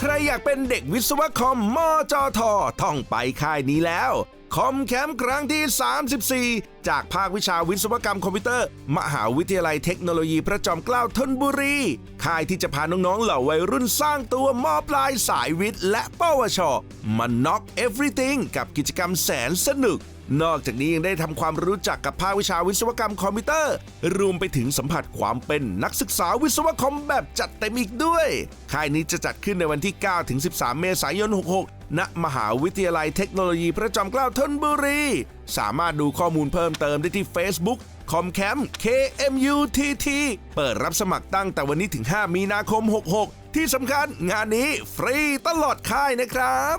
ใครอยากเป็นเด็กวิศวะคอมมจทต้องไปค่ายนี้แล้วคอมแคมป์ครั้งที่ 34 จากภาควิชาวิศวกรรมคอมพิวเตอร์ มหาวิทยาลัยเทคโนโลยีพระจอมเกล้าธนบุรี ค่ายที่จะพาน้องๆเหล่าวัยรุ่นสร้างตัวมอปลายสายวิทย์ และปวชมาน็อก everything กับกิจกรรมแสนสนุก นอกจากนี้ยังได้ทำความรู้จักกับภาควิชาวิศวกรรมคอมพิวเตอร์ รวมไปถึงสัมผัสความเป็นนักศึกษาวิศวคอมแบบจัดเต็มอีกด้วย ค่ายนี้จะจัดขึ้นในวันที่9ถึง13 เมษายน 66ณมหาวิทยาลัยเทคโนโลยีพระจอมเกล้าธนบุรี สามารถดูข้อมูลเพิ่มเติมได้ที่ Facebook คอมแคม KMUTT เปิดรับสมัครตั้งแต่วันนี้ถึง 5 มีนาคม 66 ที่สำคัญงานนี้ฟรีตลอดค่ายนะครับ